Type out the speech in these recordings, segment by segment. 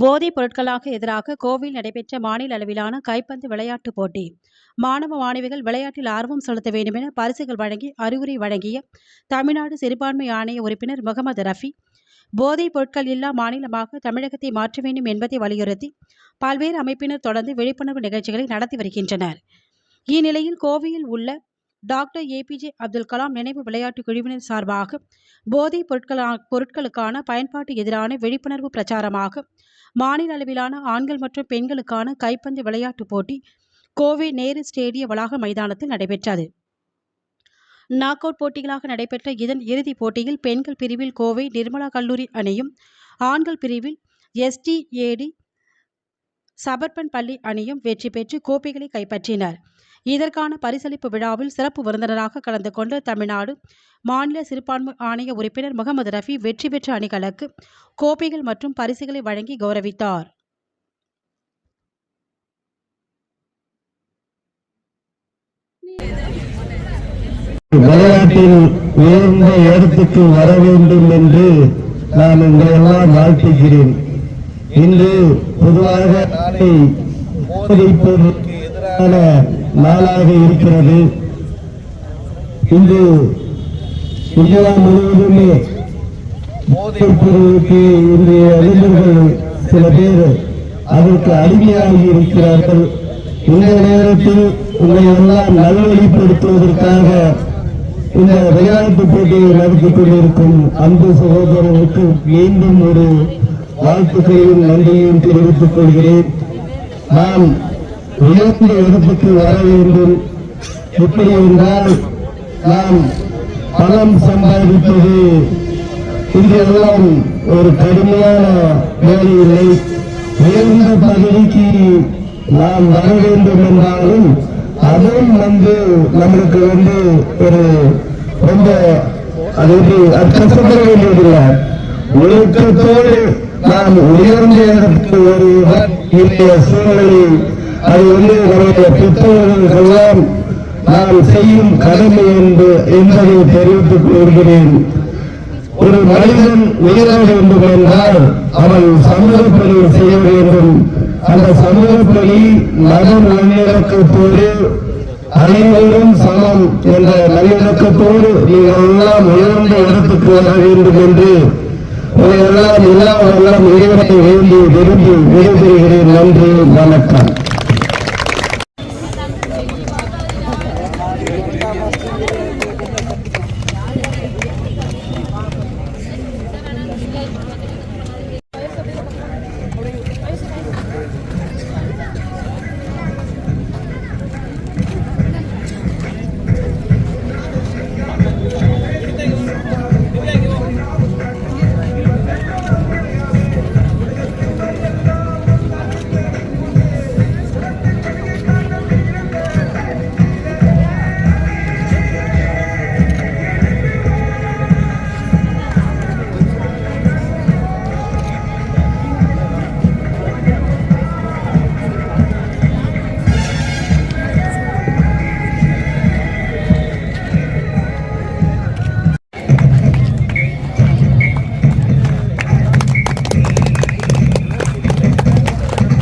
போதைப் பொருட்களாக எதிராக கோவையில் நடைபெற்ற மாநில அளவிலான கைப்பந்து விளையாட்டுப் போட்டி. மாணவ மாணவிகள் விளையாட்டில் ஆர்வம் செலுத்த வேண்டுமென பரிசுகள் வழங்கி அறிவுரை வழங்கிய தமிழ்நாடு சிறுபான்மை ஆணைய உறுப்பினர் முகமது ரஃபி போதைப் பொருட்கள் இல்லா மாநிலமாக தமிழகத்தை மாற்ற வேண்டும் என்பதை வலியுறுத்தி பல்வேறு அமைப்பினர் தொடர்ந்து விழிப்புணர்வு நிகழ்ச்சிகளை நடத்தி வருகின்றனர். இந்நிலையில் கோவையில் உள்ள டாக்டர் ஏபிஜே அப்துல் கலாம் நினைவு விளையாட்டு குழுவினர் சார்பாக போதைப் பொருட்களா பொருட்களுக்கான பயன்பாட்டு எதிரான விழிப்புணர்வு பிரச்சாரமாக மாநில அளவிலான ஆண்கள் மற்றும் பெண்களுக்கான கைப்பந்து விளையாட்டுப் போட்டி கோவை நேரு ஸ்டேடிய வளாக மைதானத்தில் நடைபெற்றது. நாக் அவுட் போட்டிகளாக நடைபெற்ற இதன் இறுதிப் போட்டியில் பெண்கள் பிரிவில் கோவை நிர்மலா கல்லூரி அணியும் ஆண்கள் பிரிவில் எஸ்டிஏடி சபர்பன் பள்ளி அணியும் வெற்றி பெற்று கோப்பைகளை கைப்பற்றினர். இதற்கான பரிசளிப்பு விழாவில் சிறப்பு விருந்தினராக கலந்து கொண்ட தமிழ்நாடு மாநில சிறுபான்மை ஆணைய உறுப்பினர் முகமது ரஃபி வெற்றி பெற்ற அணிகளுக்கு கோப்பைகள் மற்றும் பரிசுகளை வழங்கி கௌரவித்தார். விளையாட்டில் உயர்ந்த இடத்துக்கு வர வேண்டும் என்று நான் உங்களெல்லாம் வாழ்த்துகிறேன். இன்று பொதுவாக நாளாக இருக்கிறது. இன்று இந்தியா முழுவதுமே இன்றைய அறிஞர்கள் சில பேர் அதற்கு அடிமையாகி இருக்கிறார்கள். இந்த நேரத்தில் உங்களை எல்லாம் நல்வழிப்படுத்துவதற்காக இந்த விளையாட்டு போட்டியை நடத்திக் கொண்டிருக்கும் அன்பு சகோதரர்களுக்கு மீண்டும் ஒரு வாழ்த்துக்களையும் நன்றியையும் தெரிவித்துக் கொள்கிறேன். நான் உயர்ந்த இடத்துக்கு வர வேண்டும். எப்படி என்றால் நாம் பணம் சம்பாதிப்பது இன்றெல்லாம் ஒரு கடுமையான வேலை இல்லை. உயர்ந்த பதவிக்கு நாம் வர வேண்டும் என்றாலும் அதுவும் வந்து நம்மளுக்கு வந்து ஒரு ரொம்ப அது வந்து அது கஷ்டப்பட வேண்டியதில்லை. ஒழுக்கத்தோடு நாம் உயர்ந்த இடத்துக்கு ஒரு இன்றைய சூழ்நிலை அது வந்து நம்முடைய பெற்றோர்களுக்கெல்லாம் நாம் செய்யும் கடமை என்று என்பதை தெரிவித்துக் கொள்கிறேன். ஒரு மனிதன் உயர வேண்டும் என்றால் அவன் சமூக பணி செய்ய வேண்டும். அந்த சமூக பணி மத நல்லிணக்கத்தோடு அனைவரும் சமம் என்ற நல்லிணக்கத்தோடு நீங்கள் எல்லாம் உயர்ந்த இடத்துக்கு வர வேண்டும் என்று உங்களை எல்லாம் எல்லாம் இறைவனை வேண்டி விரும்பி விடைபெறுகிறேன். நன்றி வணக்கம்.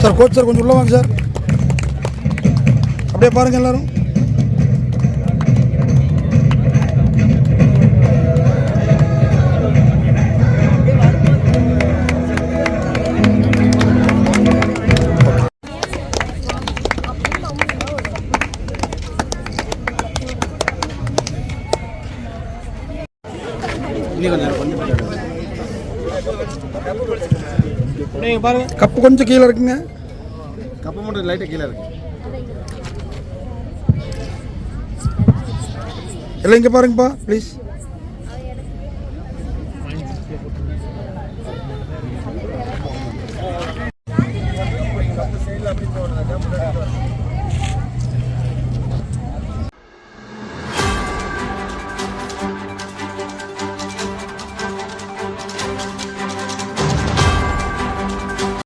சார் கோச் சார் கொஞ்சம் உள்ள வாங்க சார். அப்படியே பாருங்கள் எல்லோரும். பாருங்க எல்லாரும் நீங்கள் பாருங்கள் கப்பு கொஞ்சம் கீழே இருக்குங்க. கப்பு மட்டும் லைட்டாக கீழே இருக்கு. இல்லை இங்கே பாருங்கப்பா ப்ளீஸ்